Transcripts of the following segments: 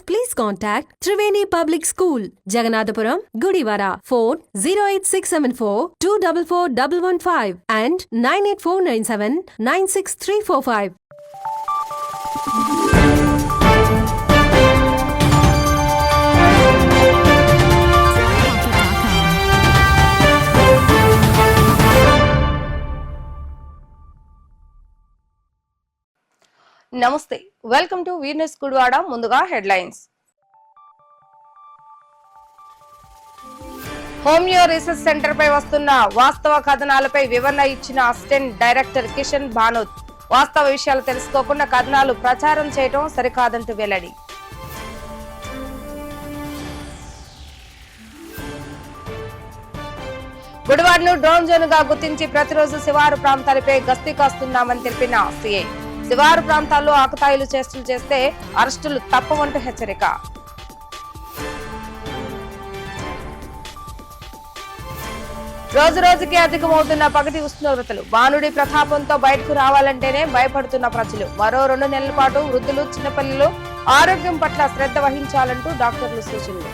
please contact Triveni Public School, Jagannathpuram, Gudivara. Phone 08674 244115 and 98497 96345. నమస్తే welcome to వీర్నెస్ గుడివాడ ముందుగా headlines. Homeo research centre పై వస్తున్న వాస్తవ కథనాలపై వివరణ ఇచ్చిన అసిస్టెంట్ డైరెక్టర్ కిషన్ భానోత్ వాస్తవ విషయాలు తెలుసుకోకుండా కథనాలు ప్రచారం చేయటం సరికాదంటూ వెల్లడి. గుడివాడను డ్రోన్ జోన్గా గుర్తించి ప్రతిరోజు శివారు ప్రాంతాలపై గస్తీ కాస్తున్నామని తెలిపిన సీఐ. శివారు ప్రాంతాల్లో ఆకతాయిలు చేష్టలు చేస్తే అరెస్టులు తప్పవంటూ హెచ్చరిక. రోజు రోజుకి అధికమవుతున్న పగటి ఉష్ణోగ్రతలు. బాణుడి ప్రతాపంతో బయటకు రావాలంటేనే భయపడుతున్న ప్రజలు. మరో రెండు నెలల పాటు వృద్ధులు చిన్నపిల్లలు ఆరోగ్యం పట్ల శ్రద్ధ వహించాలంటూ డాక్టర్లు సూచనలు.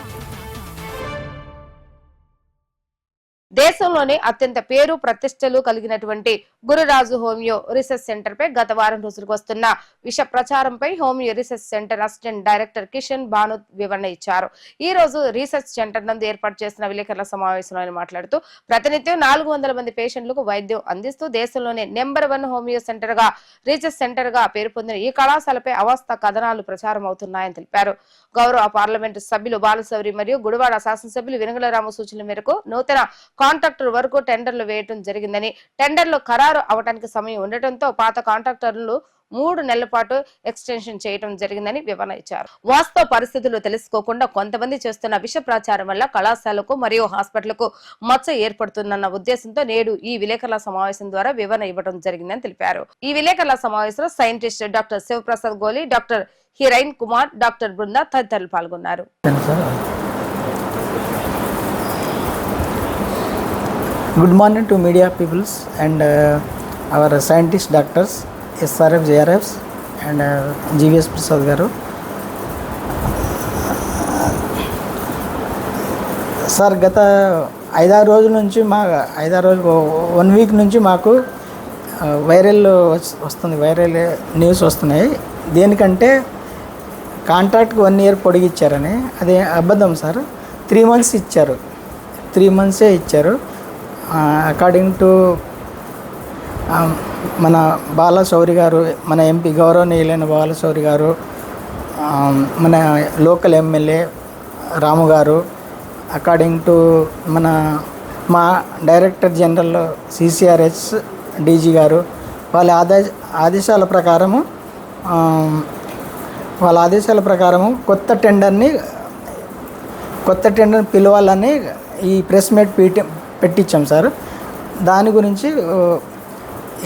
దేశంలోనే అత్యంత పేరు ప్రతిష్టలు కలిగినటువంటి గురురాజు హోమియో రీసెర్చ్ సెంటర్ పై గత వారం రోజులకు వస్తున్న విష ప్రచారంపై homeo research centre assistant director Kishan Bhanu వివరణ ఇచ్చారు. ఈ రోజు రీసెర్చ్ సెంటర్ నందు ఏర్పాటు చేసిన విలేకరుల సమావేశంలో ఆయన మాట్లాడుతూ ప్రతినిత్యం నాలుగు వందల మంది పేషెంట్లకు వైద్యం అందిస్తూ దేశంలోనే నెంబర్ వన్ హోమియో సెంటర్గా రీసెర్చ్ సెంటర్గా పేరు పొందిన ఈ కళాశాలపై అవస్థ కథనాలు ప్రచారం అవుతున్నాయని తెలిపారు. గౌరవ పార్లమెంటు సభ్యులు బాలశౌరి మరియు గుడివాడ శాసనసభ్యులు వెనుగలరాము సూచనల మేరకు నూతన కాంట్రాక్టర్ వరకు టెండర్లు వేయటం జరిగిందని టెండర్లు ఖరారు అవడానికి సమయం ఉండటంతో పాత కాంట్రాక్టర్లు మూడు నెలల పాటు ఎక్స్టెన్షన్ చేయడం జరిగిందని వివరణ ఇచ్చారు. వాస్తవ పరిస్థితులు తెలుసుకోకుండా కొంతమంది చేస్తున్న విష ప్రచారం వల్ల కళాశాలకు మరియు హాస్పిటల్కు మచ్చ ఏర్పడుతుందన్న ఉద్దేశంతో నేడు ఈ విలేకరుల సమావేశం ద్వారా వివరణ ఇవ్వడం జరిగిందని తెలిపారు. ఈ విలేకరుల సమావేశంలో scientist doctor Sivaprasad Goli doctor Hiren Kumar doctor Brinda తదితరులు పాల్గొన్నారు. Good morning to media peoples and our scientist doctors SRF JRFs and GVS Prasad garu sir గత ఐదారు రోజుల నుంచి మా ఐదారు రోజులు వన్ వీక్ నుంచి మాకు uh, వైరల్ వస్తుంది వైరల్ న్యూస్ వస్తున్నాయి. దేనికంటే కాంట్రాక్ట్కి వన్ ఇయర్ పొడిగిచ్చారని అది అబద్ధం సార్ త్రీ మంత్స్ ఇచ్చారు. త్రీ మంత్సే ఇచ్చారు. అకార్డింగ్ టు మన బాలశౌరి గారు మన ఎంపీ గౌరవనీయులైన బాలశౌరి గారు మన లోకల్ ఎమ్మెల్యే రాము గారు అకార్డింగ్ టు మన మా డైరెక్టర్ జనరల్ సిసిఆర్ఎస్ డీజీ గారు వాళ్ళ ఆదేశ ఆదేశాల ప్రకారము వాళ్ళ ఆదేశాల ప్రకారము కొత్త టెండర్ని కొత్త టెండర్ని పిలవాలని ఈ ప్రెస్ మీట్ పీటీ పెట్టించాం సార్. దాని గురించి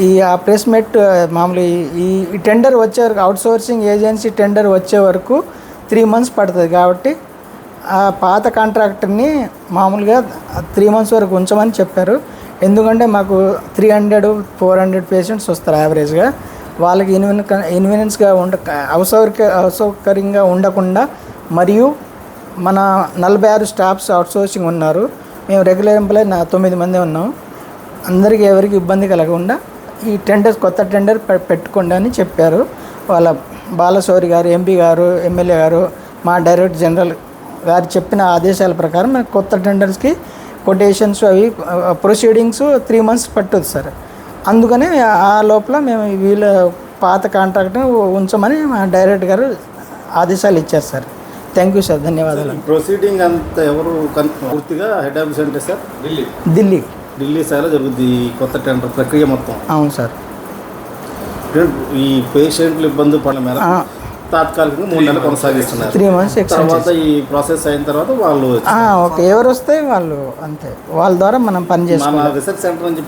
ఈ ఆ ప్లేస్మెంట్ మామూలు ఈ- ఈ టెండర్ వచ్చే వరకు అవుట్సోర్సింగ్ ఏజెన్సీ టెండర్ వచ్చే వరకు త్రీ మంత్స్ పడుతుంది కాబట్టి ఆ పాత కాంట్రాక్టర్ని మామూలుగా త్రీ మంత్స్ వరకు ఉంచమని చెప్పారు. ఎందుకంటే మాకు three hundred four hundred patients వస్తారు యావరేజ్గా. వాళ్ళకి ఇన్వెన్ ఇన్వెనెన్స్గా ఉండ అవసౌక అసౌకర్యంగా ఉండకుండా మరియు మన నలభై ఆరు స్టాఫ్స్ అవుట్సోర్సింగ్ ఉన్నారు. మేము రెగ్యులర్ ఎంప్లాయీ నా తొమ్మిది మంది ఉన్నాం. అందరికీ ఎవరికి ఇబ్బంది కలగకుండా ఈ టెండర్స్ కొత్త టెండర్ పె- పెట్టుకోండి అని చెప్పారు. వాళ్ళ బాలశౌరి గారు ఎంపీ గారు ఎమ్మెల్యే గారు మా డైరెక్టర్ జనరల్ గారు చెప్పిన ఆదేశాల ప్రకారం మనకు కొత్త టెండర్స్కి కొటేషన్స్ అవి ప్రొసీడింగ్స్ త్రీ మంత్స్ పట్టుద్ది సార్. అందుకనే ఆ లోపల మేము వీళ్ళ పాత కాంట్రాక్ట్ ఉంచమని మా డైరెక్టర్ గారు ఆదేశాలు ఇచ్చారు సార్. థ్యాంక్ యూ సార్ ధన్యవాదాలు. ప్రొసీడింగ్ అంతా ఎవరు కన్- పూర్తిగా హెడ్ ఆఫీస్ అంటే సార్? ఢిల్లీ. ఢిల్లీ. ఢిల్లీ స్థాయిలో జరుగుద్ది ఈ కొత్త టెండర్ ప్రక్రియ మొత్తం. అవును సార్. ఈ పేషెంట్లు ఇబ్బంది పడడం మేర. తాత్కాలికంగా మూడు నెలలు కొనసాగిస్తున్నారు. త్రీ మంత్స్ తర్వాత ఈ ప్రాసెస్ అయిన తర్వాత వాళ్ళు ఓకే. ఎవరు వస్తే వాళ్ళు అంతే. వాళ్ళ ద్వారా మనం పని మన చేసుకోవాలి. రీసెర్చ్ సెంటర్ నుంచి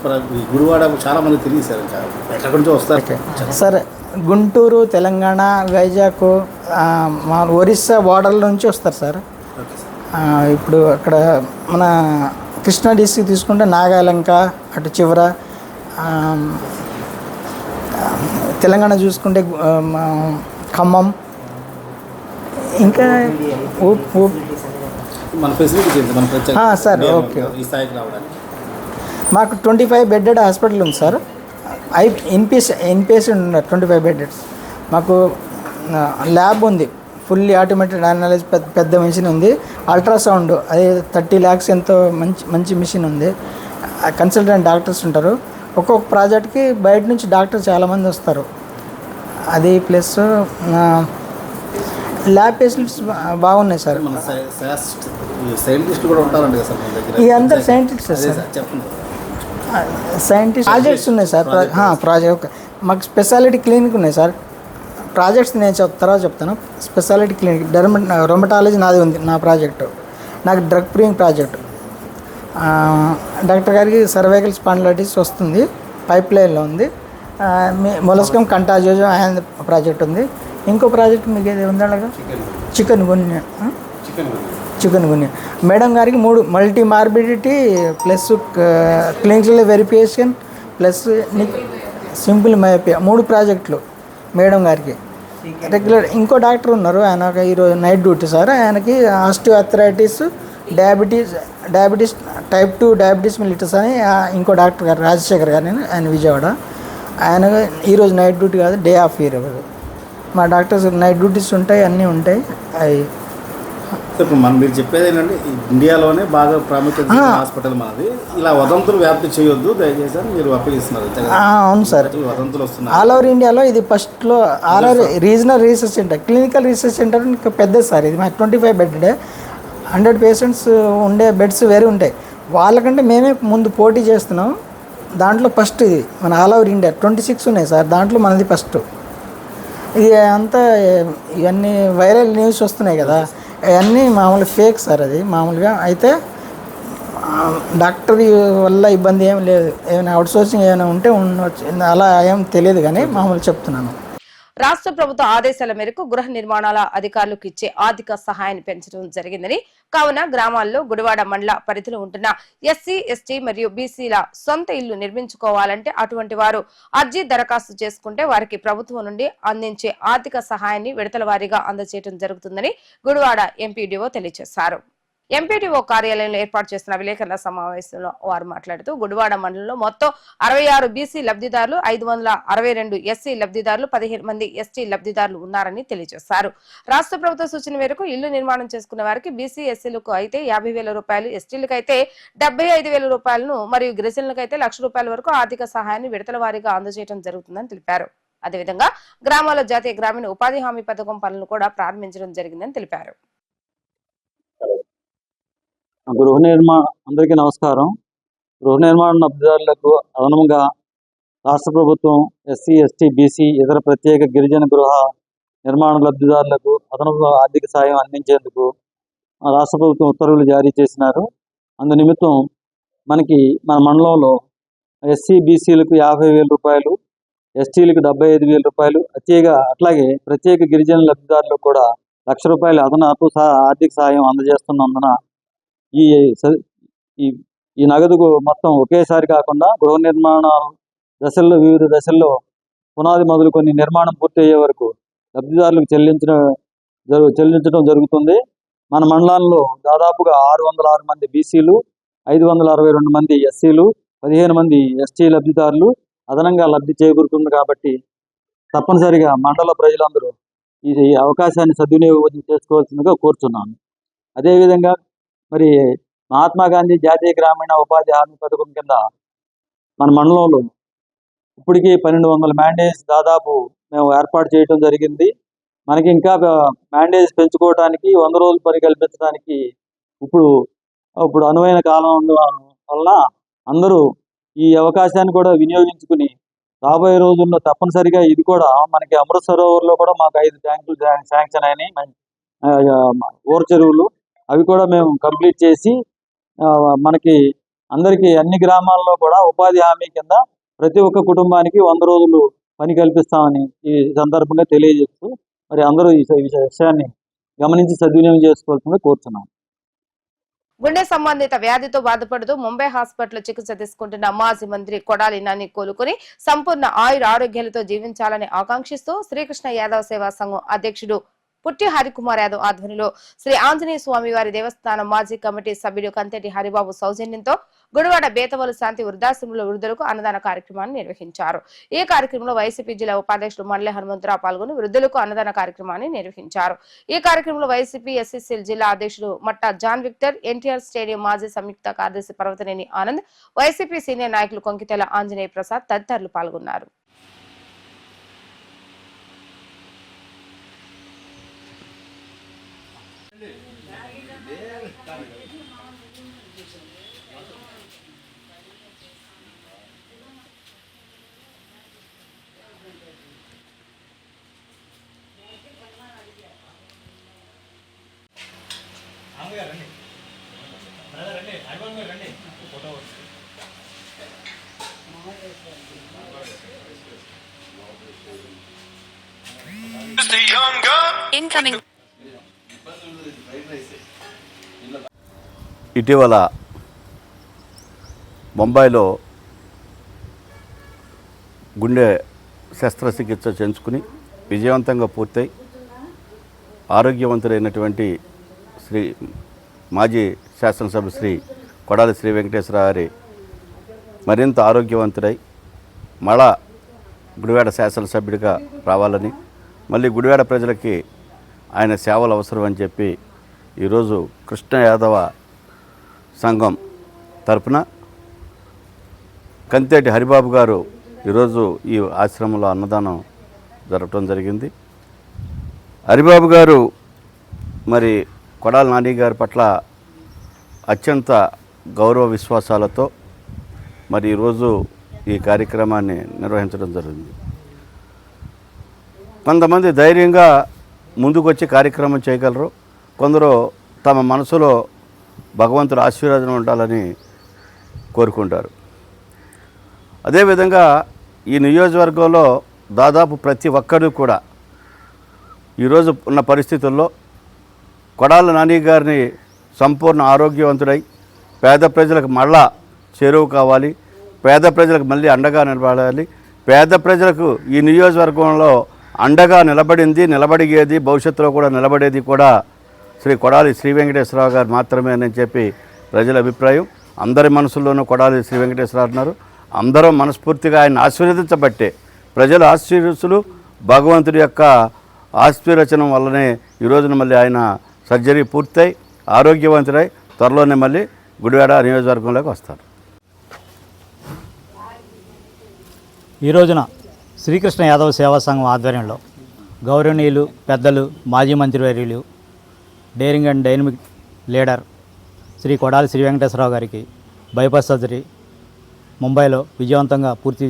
గుడివాడ చాలా మంది తెలియదు సార్ ఎక్కడి నుంచో వస్తారు. సరే. గుంటూరు తెలంగాణ వైజాగ్ మా ఒరిస్సా బోర్డర్ల నుంచి వస్తారు సార్. ఇప్పుడు అక్కడ మన కృష్ణా డిస్ట్రిక్ట్ తీసుకుంటే నాగాలంక అటు చివర తెలంగాణ చూసుకుంటే ఖమ్మం. ఇంకా సార్, ఓకే. మాకు ట్వంటీ ఫైవ్ బెడెడ్ హాస్పిటల్ ఉంది సార్. ఐ ఇన్పేస్ ఉన్నారు ట్వంటీ ఫైవ్ బెడెడ్స్ మాకు ల్యాబ్ ఉంది. ఫుల్లీ ఆటోమేటెడ్ అనాలిజ్ పెద్ద పెద్ద మిషన్ ఉంది. అల్ట్రాసౌండ్ అది థర్టీ ల్యాక్స్ ఎంతో మంచి మంచి మిషన్ ఉంది. కన్సల్టెంట్ డాక్టర్స్ ఉంటారు. ఒక్కొక్క ప్రాజెక్ట్కి బయట నుంచి డాక్టర్ చాలామంది వస్తారు. అది ప్లస్ ల్యాబ్ ఫెసిలిటీస్ బాగున్నాయి సార్. సైంటిస్ట్ కూడా ఉంటారండి సార్ అందరు సార్. సార్ చెప్పండి. సైంటిస్ట్ ప్రాజెక్ట్స్ ఉన్నాయి సార్. ప్రాజెక్ట్ మాకు స్పెషాలిటీ క్లినిక్ ఉన్నాయి సార్. ప్రాజెక్ట్స్ నేను చెప్ తర్వాత చెప్తాను. స్పెషాలిటీ క్లినిక్ డెర్మ రొమటాలజీ నాది ఉంది నా ప్రాజెక్టు నాకు డ్రగ్ ఫ్రీయింగ్ ప్రాజెక్ట్ డాక్టర్ గారికి సర్వైకల్ స్పాండిలైటిస్ వస్తుంది పైప్ లైన్లో ఉంది మొలస్కం కంటాజోజో ఆయన ప్రాజెక్ట్ ఉంది. ఇంకో ప్రాజెక్ట్ మీకు ఏది ఉందా chikungunya chicken chikungunya madam గారికి మూడు multimorbidity plus clinical verification plus simple myopia మూడు ప్రాజెక్టులు మేడం గారికి. రెగ్యులర్ ఇంకో డాక్టర్ ఉన్నారు ఆయన ఈరోజు నైట్ డ్యూటీ సార్. ఆయనకి osteoarthritis diabetes diabetes type two diabetes mellitus అని ఇంకో డాక్టర్ గారు రాజశేఖర్ గారు నేను ఆయన విజయవాడ. ఆయన ఈరోజు నైట్ డ్యూటీ కాదు డే ఆఫ్ ఇయర్ మా డాక్టర్స్ నైట్ డ్యూటీస్ ఉంటాయి అన్నీ ఉంటాయి అవి ఇప్పుడు మనం మీరు చెప్పేది ఏంటంటే ఇండియాలోనే బాగా ప్రాముఖ్యత హాస్పిటల్ మనది ఇలా వదంతులు వ్యాప్తి చేయొద్దు దయచేసి అని మీరు? ఆ, అవును సార్. వదంతులు వస్తున్నాయి. ఆల్ ఓవర్ ఇండియాలో ఇది ఫస్ట్లో RR regional research centre clinical research centre ఇంకా పెద్ద సార్. ఇది మాకు twenty five bed hundred patients ఉండే బెడ్స్ వేరే ఉంటాయి. వాళ్ళకంటే మేమే ముందు పోటీ చేస్తున్నాం. దాంట్లో ఫస్ట్ ఇది మన all over India twenty six ఉన్నాయి సార్. దాంట్లో మనది ఫస్ట్ ఇది అంతా ఇవన్నీ వైరల్ న్యూస్ వస్తున్నాయి కదా. అవన్నీ మామూలు ఫేక్ సార్ అది. మామూలుగా అయితే డాక్టర్ వల్ల ఇబ్బంది ఏం లేదు. ఏమైనా అవుట్ సోర్సింగ్ ఏమైనా ఉంటే ఉండవచ్చు అలా ఏం తెలియదు కానీ మామూలు చెప్తున్నాను. రాష్ట్ర ప్రభుత్వ ఆదేశాల మేరకు గృహ నిర్మాణాల అధికారులకు ఇచ్చే ఆర్థిక సహాయాన్ని పెంచడం జరిగిందని కావున గ్రామాల్లో గుడివాడ మండల పరిధిలో ఉంటున్న ఎస్సీ ఎస్టీ మరియు బీసీల సొంత ఇల్లు నిర్మించుకోవాలంటే అటువంటి వారు అర్జీ దరఖాస్తు చేసుకుంటే వారికి ప్రభుత్వం నుండి అందించే ఆర్థిక సహాయాన్ని విడతల వారీగా అందజేయడం జరుగుతుందని గుడివాడ ఎంపీడీఓ తెలియజేశారు. ఎంపీటీఓ కార్యాలయంలో ఏర్పాటు చేసిన విలేకరుల సమావేశంలో వారు మాట్లాడుతూ గుడివాడ మండలంలో మొత్తం అరవై ఆరు బీసీ లబ్ధిదారులు ఐదు వందల అరవై రెండు ఎస్సీ లబ్ధిదారులు పదిహేను మంది ఎస్టీ లబ్ధిదారులు ఉన్నారని తెలియజేశారు. రాష్ట్ర ప్రభుత్వ సూచన మేరకు ఇల్లు నిర్మాణం చేసుకున్న వారికి బీసీ ఎస్సీలకు అయితే యాభై వేల రూపాయలు ఎస్టీలకు అయితే డెబ్బై ఐదు వేల రూపాయలను మరియు గిరిజనులకు అయితే లక్ష రూపాయల వరకు ఆర్థిక సహాయాన్ని విడతల వారీగా అందజేయడం జరుగుతుందని తెలిపారు. అదేవిధంగా గ్రామాల జాతీయ గ్రామీణ ఉపాధి హామీ పథకం పనులను కూడా ప్రారంభించడం జరిగిందని తెలిపారు. గృహ నిర్మాణ అందరికీ నమస్కారం. గృహ నిర్మాణ లబ్ధిదారులకు అదనంగా రాష్ట్ర ప్రభుత్వం ఎస్సీ ఎస్టీ బీసీ ఇతర ప్రత్యేక గిరిజన గృహ నిర్మాణ లబ్ధిదారులకు అదనపు ఆర్థిక సాయం అందించేందుకు రాష్ట్ర ప్రభుత్వం ఉత్తర్వులు జారీ చేసినారు. అందు నిమిత్తం మనకి మన మండలంలో ఎస్సీ బీసీలకు యాభై వేల రూపాయలు ఎస్టీలకు డెబ్బై ఐదు వేల రూపాయలు ప్రత్యేక అట్లాగే ప్రత్యేక గిరిజన లబ్ధిదారులకు కూడా లక్ష రూపాయల అదనపు ఆర్థిక సాయం అందజేస్తున్నందున ఈ స- ఈ ఈ నగదుకు మొత్తం ఒకేసారి కాకుండా గృహ నిర్మాణ దశల్లో వివిధ దశల్లో పునాది మొదలుకొని నిర్మాణం పూర్తి అయ్యే వరకు లబ్ధిదారులకు చెల్లించడం జరు చెల్లించడం జరుగుతుంది. మన మండలంలో దాదాపుగా ఆరు వందల ఆరు మంది బీసీలు ఐదు వందల అరవై రెండు మంది ఎస్సీలు పదిహేను మంది ఎస్టీ లబ్ధిదారులు అదనంగా లబ్ధి చేకూరుతుంది కాబట్టి తప్పనిసరిగా మండల ప్రజలందరూ ఈ అవకాశాన్ని సద్వినియోగం చేసుకోవాల్సిందిగా కోరుచున్నాను. అదేవిధంగా మరి మహాత్మా గాంధీ జాతీయ గ్రామీణ ఉపాధి హామీ పథకం కింద మన మండలంలో ఇప్పటికీ పన్నెండు వందల మ్యాండేజ్ దాదాపు మేము ఏర్పాటు చేయడం జరిగింది. మనకి ఇంకా మ్యాండేజ్ పెంచుకోవడానికి వంద రోజులు పని కల్పించడానికి ఇప్పుడు ఇప్పుడు అనువైన కాలం వలన అందరూ ఈ అవకాశాన్ని కూడా వినియోగించుకుని రాబోయే రోజుల్లో తప్పనిసరిగా ఇది కూడా మనకి అమృత్ సరోవర్లో కూడా మాకు ఐదు ట్యాంకులు శాంక్షన్ అయినాయి. ఊర చెరువులు. అవి కూడా మేము కంప్లీట్ చేసి మనకి అందరికీ అన్ని గ్రామాల్లో కూడా ఉపాధి హామీ కింద ప్రతి ఒక్క కుటుంబానికి వంద రోజులు పని కల్పిస్తామని ఈ సందర్భంగా తెలియజేస్తూ మరి అందరూ ఈ విషయాన్ని గమనించి సద్వినియోగం చేసుకోవాల్సింది కోరుతున్నాను గుండె సంబంధిత వ్యాధితో బాధపడుతూ ముంబై హాస్పిటల్ చికిత్స తీసుకుంటున్న మాజీ మంత్రి కొడాలి నాని కోలుకుని సంపూర్ణ ఆయుర ఆరోగ్యాలతో జీవించాలని ఆకాంక్షిస్తూ శ్రీకృష్ణ యాదవ్ సేవా సంఘం అధ్యక్షుడు పుట్టి హరికుమార్ యాదవ్ ఆధ్వర్యంలో శ్రీ ఆంజనేయ స్వామి వారి దేవస్థానం మాజీ కమిటీ సభ్యుడు కంతటి హరిబాబు సౌజన్యంతో గుడివాడ బేతవలు శాంతి వృద్ధాశ్రమంలో వృద్ధులకు అన్నదాన కార్యక్రమాన్ని నిర్వహించారు. ఈ కార్యక్రమంలో వైసీపీ జిల్లా ఉపాధ్యక్షుడు మండలి హనుమంతరావు పాల్గొని వృద్ధులకు అన్నదాన కార్యక్రమాన్ని నిర్వహించారు. ఈ కార్యక్రమంలో వైసీపీ ఎస్ఎస్ఎల్ జిల్లా అధ్యక్షుడు Matta John Victor NTR stadium మాజీ సంయుక్త కార్యదర్శి పర్వతనేని ఆనంద్ వైసీపీ సీనియర్ నాయకులు కొంకితెల ఆంజనేయ ప్రసాద్ తదితరులు పాల్గొన్నారు. Incoming. ఇటీవల బొంబాయిలో గుండె శస్త్రచికిత్స చేయించుకుని విజయవంతంగా పూర్తయి ఆరోగ్యవంతులైనటువంటి శ్రీ మాజీ శాసనసభ శ్రీ కొడాలి శ్రీ వెంకటేశ్వర గారి మరింత ఆరోగ్యవంతుడై మళ్ళా గుడివాడ శాసనసభ్యుడిగా రావాలని మళ్ళీ గుడివాడ ప్రజలకి ఆయన సేవలు అవసరం అని చెప్పి ఈరోజు కృష్ణ యాదవ సంఘం తరపున కంతేటి హరిబాబు గారు ఈరోజు ఈ ఆశ్రమంలో అన్నదానం జరగటం జరిగింది. హరిబాబు గారు మరి కొడాల నాని గారి పట్ల అత్యంత గౌరవ విశ్వాసాలతో మరి ఈరోజు ఈ కార్యక్రమాన్ని నిర్వహించడం జరిగింది. కొంతమంది ధైర్యంగా ముందుకొచ్చి కార్యక్రమం చేయగలరు. కొందరు తమ మనసులో భగవంతుడు ఆశీర్వాదం ఉండాలని కోరుకుంటారు. అదేవిధంగా ఈ నియోజకవర్గంలో దాదాపు ప్రతి ఒక్కరు కూడా ఈరోజు ఉన్న పరిస్థితుల్లో కొడాల నాని గారిని సంపూర్ణ ఆరోగ్యవంతుడై పేద ప్రజలకు మళ్ళా చేరువు కావాలి. పేద ప్రజలకు మళ్ళీ అండగా నిలబడాలి. పేద ప్రజలకు ఈ నియోజకవర్గంలో అండగా నిలబడింది నిలబడిగేది భవిష్యత్తులో కూడా నిలబడేది కూడా శ్రీ కొడాలి శ్రీ వెంకటేశ్వరరావు గారు మాత్రమే అని చెప్పి ప్రజల అభిప్రాయం. అందరి మనసుల్లోనూ కొడాలి శ్రీ వెంకటేశ్వరరావు ఉన్నారు అందరూ మనస్ఫూర్తిగా ఆయన ఆశీర్వదించబట్టే ప్రజల ఆశీర్వసులు భగవంతుడి యొక్క ఆశీర్వచనం వల్లనే ఈ రోజున మళ్ళీ ఆయన సర్జరీ పూర్తయి ఆరోగ్యవంతుడై త్వరలోనే మళ్ళీ గుడివాడ నియోజకవర్గంలోకి వస్తారు ఈ రోజున శ్రీకృష్ణ యాదవ్ సేవా సంఘం ఆధ్వర్యంలో గౌరవనీయులు పెద్దలు మాజీ మంత్రివర్యులు daring and dynamic leader Shri Kodali Shri Venkateswara Rao గారికి బైపాస్ సర్జరీ ముంబైలో విజయవంతంగా పూర్తి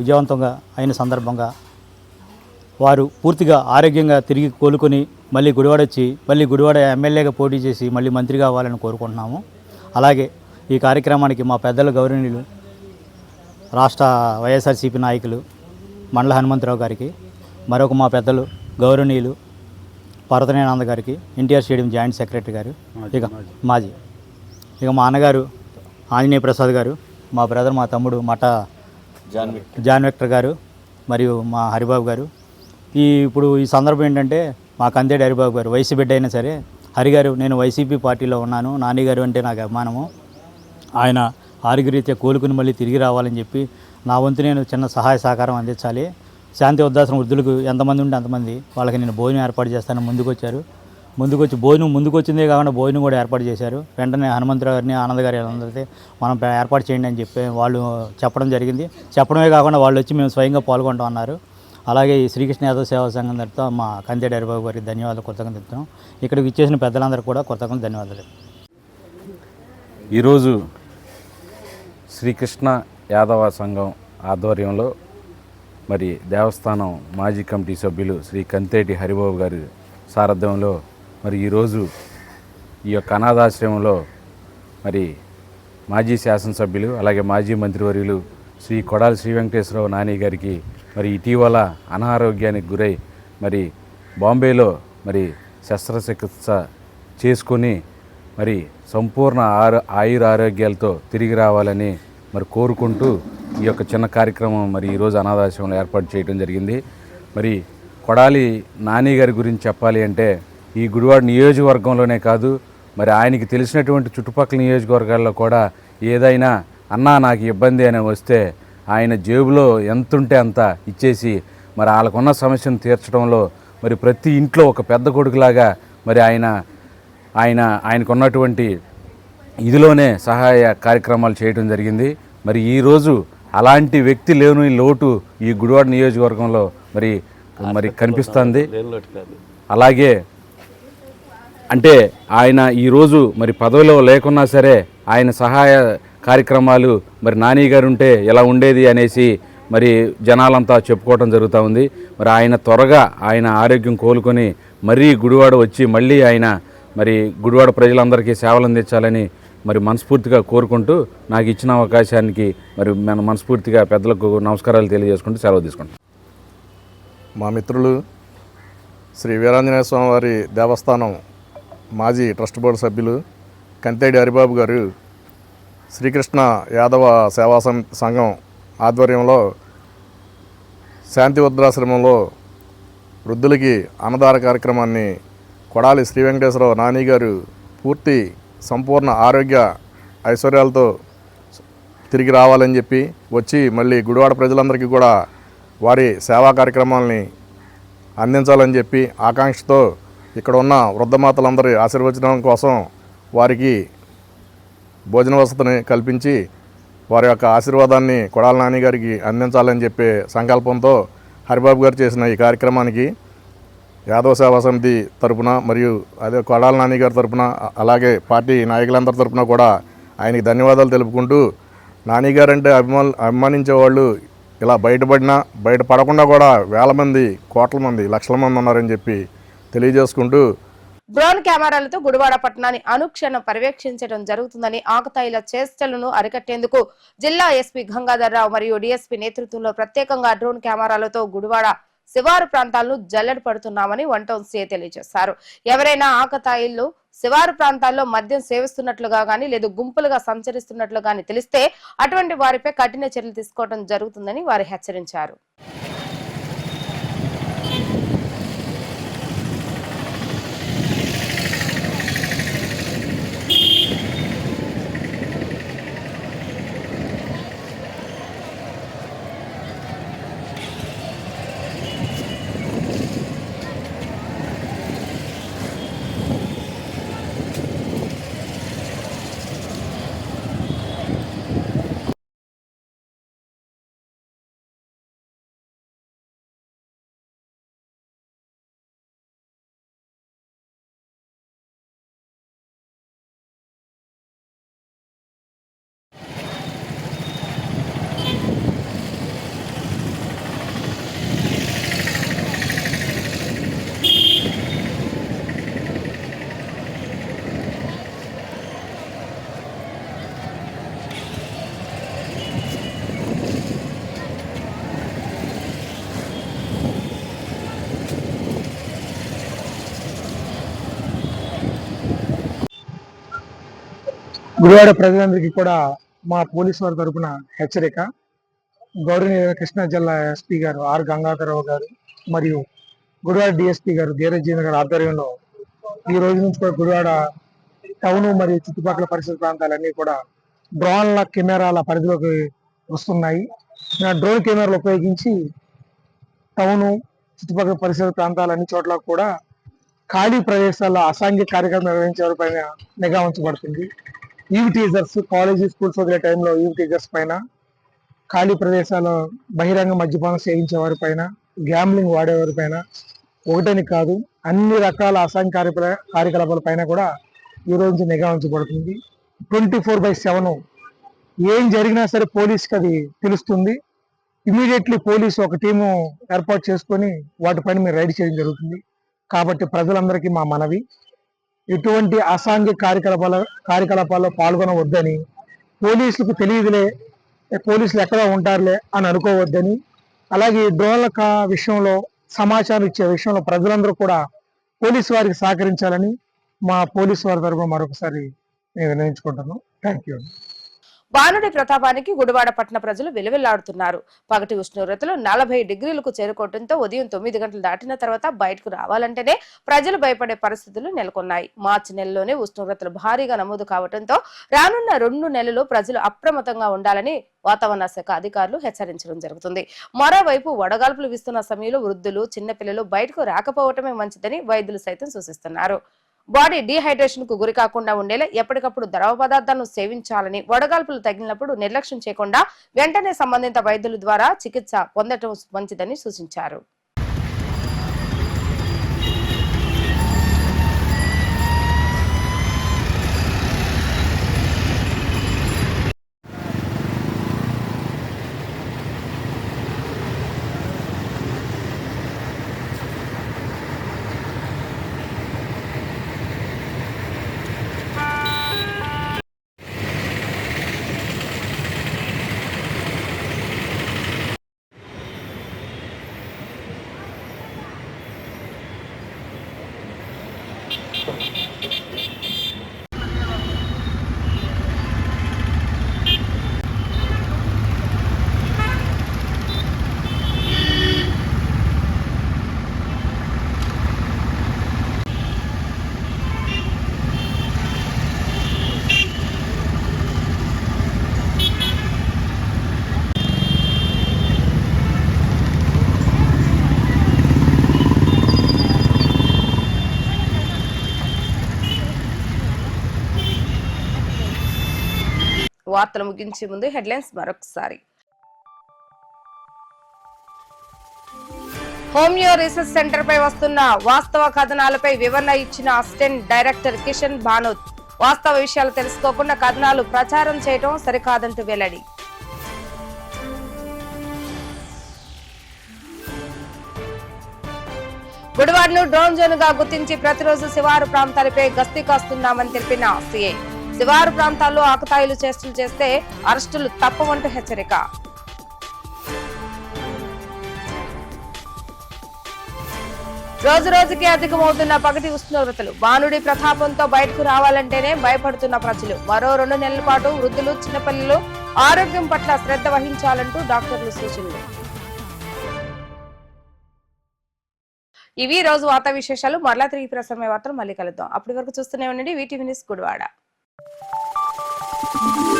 విజయవంతంగా అయిన సందర్భంగా వారు పూర్తిగా ఆరోగ్యంగా తిరిగి కోలుకొని మళ్ళీ గుడివాడ వచ్చి మళ్ళీ గుడివాడ ఎమ్మెల్యేగా పోటీ చేసి మళ్ళీ మంత్రి కావాలని కోరుకుంటున్నాము. అలాగే ఈ కార్యక్రమానికి మా పెద్దల గౌరవనీయులు రాష్ట్ర వైఎస్ఆర్సీపీ నాయకులు మండల హనుమంతరావు గారికి మరొక మా పెద్దలు గౌరవనీయులు పర్వతనేనంద గారికి ఎన్టీఆర్ స్టేడియం జాయింట్ సెక్రటరీ గారు ఇక మాజీ. ఇక మా అన్నగారు ఆంజనేయ ప్రసాద్ గారు మా బ్రదర్ మా తమ్ముడు మఠ జాన్ విక్టర్ గారు మరియు మా హరిబాబు గారు ఈ ఇప్పుడు ఈ సందర్భం ఏంటంటే మా కందేడి హరిబాబు గారు వయసు బిడ్డ అయినా సరే హరి గారు నేను వైసీపీ పార్టీలో ఉన్నాను నాన్నగారు అంటే నాకు అభిమానము. ఆయన ఆరోగ్యరీత్యా కోలుకుని మళ్ళీ తిరిగి రావాలని చెప్పి నా వంతు నేను చిన్న సహాయ సహకారం అందించాలి. శాంతి ఉద్దాసనం వృద్ధులకు ఎంతమంది ఉంటే అంతమంది వాళ్ళకి నేను భోజనం ఏర్పాటు చేస్తాను ముందుకొచ్చారు. ముందుకొచ్చి భోజనం ముందుకొచ్చిందే కాకుండా భోజనం కూడా ఏర్పాటు చేశారు. వెంటనే హనుమంతరావు గారిని ఆనంద్ గారి అందరితో మనం ఏర్పాటు చేయండి అని చెప్పి వాళ్ళు చెప్పడం జరిగింది. చెప్పడమే కాకుండా వాళ్ళు వచ్చి మేము స్వయంగా పాల్గొంటాం అన్నారు అలాగే ఈ శ్రీకృష్ణ యాదవ్ సేవా సంఘం తరఫున మా కందేడి హరిబాబు గారికి ధన్యవాదాలు కృతజ్ఞతలు చెప్తాం ఇక్కడికి ఇచ్చేసిన పెద్దలందరూ కూడా కృతజ్ఞతలు ధన్యవాదాలు. ఈరోజు శ్రీకృష్ణ యాదవ సంఘం ఆధ్వర్యంలో మరి దేవస్థానం మాజీ కమిటీ సభ్యులు శ్రీ కంతేటి హరిబాబు గారి సారథ్యంలో మరి ఈరోజు ఈ యొక్క అనాథాశ్రమంలో మరి మాజీ శాసనసభ్యులు అలాగే మాజీ మంత్రివర్యులు శ్రీ కొడాలి శ్రీ వెంకటేశ్వరరావు నాని గారికి మరి ఇటీవల అనారోగ్యానికి గురై మరి బాంబేలో మరి శస్త్రచికిత్స చేసుకొని మరి సంపూర్ణ ఆరు ఆయుర ఆరోగ్యాలతో తిరిగి రావాలని మరి కోరుకుంటూ ఈ యొక్క చిన్న కార్యక్రమం మరి ఈరోజు అనాథాశ్రమంలో ఏర్పాటు చేయడం జరిగింది. మరి కొడాలి నాని గారి గురించి చెప్పాలి అంటే ఈ గుడివాడ నియోజకవర్గంలోనే కాదు మరి ఆయనకి తెలిసినటువంటి చుట్టుపక్కల నియోజకవర్గాల్లో కూడా ఏదైనా అన్నా నాకు ఇబ్బంది అని వస్తే ఆయన జేబులో ఎంతుంటే అంత ఇచ్చేసి మరి వాళ్ళకున్న సమస్యను తీర్చడంలో మరి ప్రతి ఇంట్లో ఒక పెద్ద కొడుకులాగా మరి ఆయన ఆయన ఆయనకున్నటువంటి ఇదిలోనే సహాయ కార్యక్రమాలు చేయడం జరిగింది. మరి ఈరోజు అలాంటి వ్యక్తి లేని లోటు ఈ గుడివాడ నియోజకవర్గంలో మరి మరి కనిపిస్తుంది. అలాగే అంటే ఆయన ఈరోజు మరి పదవిలో లేకున్నా సరే ఆయన సహాయ కార్యక్రమాలు మరి నాని గారు ఉంటే ఎలా ఉండేది అనేసి మరి జనాలంతా చెప్పుకోవటం జరుగుతూ ఉంది. మరి ఆయన త్వరగా ఆయన ఆరోగ్యం కోలుకొని మరీ గుడివాడ వచ్చి మళ్ళీ ఆయన మరి గుడివాడ ప్రజలందరికీ సేవలు అందించాలని మరి మనస్ఫూర్తిగా కోరుకుంటూ నాకు ఇచ్చిన అవకాశానికి మరి మన మనస్ఫూర్తిగా పెద్దలకు నమస్కారాలు తెలియజేసుకుంటూ సెలవు తీసుకుంటాం మా మిత్రులు శ్రీ వీరాంజనేయ స్వామి వారి దేవస్థానం మాజీ ట్రస్ట్ బోర్డు సభ్యులు కంతేడి హరిబాబు గారు శ్రీకృష్ణ యాదవ సేవా సం- సంఘం ఆధ్వర్యంలో శాంతి వృద్ధాశ్రమంలో వృద్ధులకి అన్నదాన కార్యక్రమాన్ని కొడాలి శ్రీ వెంకటేశ్వరరావు నాని గారు పూర్తి సంపూర్ణ ఆరోగ్య ఐశ్వర్యాలతో తిరిగి రావాలని చెప్పి వచ్చి మళ్ళీ గుడివాడ ప్రజలందరికీ కూడా వారి సేవా కార్యక్రమాలని అందించాలని చెప్పి ఆకాంక్షతో ఇక్కడ ఉన్న వృద్ధమాతలందరి ఆశీర్వచనం కోసం వారికి భోజన వసతిని కల్పించి వారి యొక్క ఆశీర్వాదాన్ని కొడాల నాని గారికి అందించాలని చెప్పే సంకల్పంతో హరిబాబు గారు చేసిన ఈ కార్యక్రమానికి యాదవ సేవా సమితి తరపున మరియు అదే కొడాల నాని గారి తరపున అలాగే పార్టీ నాయకులందరి తరపున కూడా ఆయనకి ధన్యవాదాలు తెలుపుకుంటూ నానిగారు అంటే అభిమాన్ అభిమానించే వాళ్ళు ఇలా బయటపడినా బయటపడకుండా కూడా వేల మంది కోట్ల మంది లక్షల మంది ఉన్నారని చెప్పి తెలియజేసుకుంటూ డ్రోన్ కెమెరాలతో గుడివాడ పట్టణాన్ని అనుక్షణం పర్యవేక్షించడం జరుగుతుందని ఆకతాయిల చేష్టలను అరికట్టేందుకు జిల్లా ఎస్పీ గంగాధర్రావు మరియు డిఎస్పీ నేతృత్వంలో ప్రత్యేకంగా డ్రోన్ కెమెరాలతో గుడివాడ శివారు ప్రాంతాలను జల్లెడ పడుతున్నామని వన్ టౌన్ సీఏ తెలియజేశారు. ఎవరైనా ఆకతాయిలు శివారు ప్రాంతాల్లో మద్యం సేవిస్తున్నట్లుగా గానీ లేదా గుంపులుగా సంచరిస్తున్నట్లు గానీ తెలిస్తే అటువంటి వారిపై కఠిన చర్యలు తీసుకోవడం జరుగుతుందని వారు హెచ్చరించారు. గుడివాడ ప్రజలందరికీ కూడా మా పోలీసు వారి తరపున హెచ్చరిక. గౌరవనీయ కృష్ణా జిల్లా ఎస్పీ గారు ఆర్ గంగాధరరావు గారు మరియు గుడివాడ డిఎస్పీ గారు ధీరజీన గారి ఆధ్వర్యంలో ఈ రోజు నుంచి కూడా గుడివాడ టౌన్ మరియు చుట్టుపక్కల పరిసర ప్రాంతాలన్నీ కూడా డ్రోన్ల కెమెరాల పరిధిలోకి వస్తున్నాయి. డ్రోన్ కెమెరాలు ఉపయోగించి టౌన్ చుట్టుపక్కల పరిసర ప్రాంతాలన్ని చోట్ల కూడా ఖాళీ ప్రదేశాల్లో అసాంఘిక కార్యక్రమం నిర్వహించే వారిపైన నిఘా ఉంచబడుతుంది. ఈవ్ టీజర్స్ కాలేజీ స్కూల్స్ వదిలే టైంలో ఈవ్ టీజర్స్ పైన ఖాళీ ప్రదేశాల్లో బహిరంగ మద్యపానం సేవించే వారి పైన గ్యాంబ్లింగ్ వాడేవారి పైన ఒకటని కాదు అన్ని రకాల అసాంఘిక కార్యకలాపాల పైన కూడా ఈ రోజు నుంచి నిఘా ఉంచబడుతుంది. ట్వంటీ ఫోర్ బై సెవెన్ ఏం జరిగినా సరే పోలీస్కి అది తెలుస్తుంది. ఇమీడియట్లీ పోలీసు ఒక టీము ఏర్పాటు చేసుకొని వాటిపైన మీరు రైడ్ చేయడం జరుగుతుంది. కాబట్టి ప్రజలందరికీ మా మనవి. ఎటువంటి అసాంఘిక కార్యకలాపాల కార్యకలాపాల్లో పాల్గొనవద్దని పోలీసులకు తెలియదులే పోలీసులు ఎక్కడ ఉంటారులే అని అనుకోవద్దని అలాగే డ్రోన్ల విషయంలో సమాచారం ఇచ్చే విషయంలో ప్రజలందరూ కూడా పోలీసు వారికి సహకరించాలని మా పోలీసు వారి తరఫున మరొకసారి నేను వినియోగించుకుంటున్నాను థ్యాంక్ యూ బాలుడి ప్రతాపానికి గుడివాడ పట్టణ ప్రజలు విలువెల్లాడుతున్నారు. పగటి ఉష్ణోగ్రతలు నలభై డిగ్రీలకు చేరుకోవడంతో ఉదయం తొమ్మిది గంటలు దాటిన తర్వాత బయటకు రావాలంటేనే ప్రజలు భయపడే పరిస్థితులు నెలకొన్నాయి. మార్చి నెలలోనే ఉష్ణోగ్రతలు భారీగా నమోదు కావడంతో రానున్న రెండు నెలలు ప్రజలు అప్రమత్తంగా ఉండాలని వాతావరణ శాఖ అధికారులు హెచ్చరించడం జరుగుతుంది. మరోవైపు వడగాల్పులు వీస్తున్న సమయంలో వృద్ధులు చిన్నపిల్లలు బయటకు రాకపోవటమే మంచిదని వైద్యులు సైతం సూచిస్తున్నారు. బాడీ డీహైడ్రేషన్కు గురి కాకుండా ఉండేలా ఎప్పటికప్పుడు ద్రవ పదార్థాలను సేవించాలని వడగాల్పులు తగిలినప్పుడు నిర్లక్ష్యం చేయకుండా వెంటనే సంబంధిత వైద్యుల ద్వారా చికిత్స పొందటం మంచిదని సూచించారు. వార్తలు ముగించే ముందు హెడ్లైన్స్ మరొకసారి. హోమియో రీసెర్చ్ సెంటర్ పై వస్తున్న వాస్తవ కథనాలపై వివరణ ఇచ్చిన అసిస్టెంట్ డైరెక్టర్ కిషన్ భానోత్. వాస్తవ విషయాలు తెలుసుకోకుండా కథనాలు ప్రచారం చేయడం సరికాదంటూ వెల్లడి. గుడివాడను డ్రోన్ జోన్గా గుర్తించి ప్రతిరోజు శివారు ప్రాంతాలపై గస్తీ కాస్తున్నామని తెలిపిన సిఐ. శివారు ప్రాంతాల్లో ఆకతాయిలు చేష్టలు చేస్తే అరెస్టులు తప్పవంటూ హెచ్చరిక. రోజు రోజుకి అధికమవుతున్న పగటి ఉష్ణోగ్రతలు. బాణుడి ప్రతాపంతో బయటకు రావాలంటేనే భయపడుతున్న ప్రజలు. మరో రెండు నెలల పాటు వృద్ధులు చిన్నపిల్లలు ఆరోగ్యం పట్ల శ్రద్ధ వహించాలంటూ డాక్టర్లు సూచనలు. ఇవి రోజు వార్తా విశేషాలు. మరలా తిరిగి ప్రసరమే వార్తలు. మళ్ళీ కలుద్దాం. అప్పటి వరకు చూస్తూనే ఉండండి. వీటి న్యూస్ గుడివాడ. thank you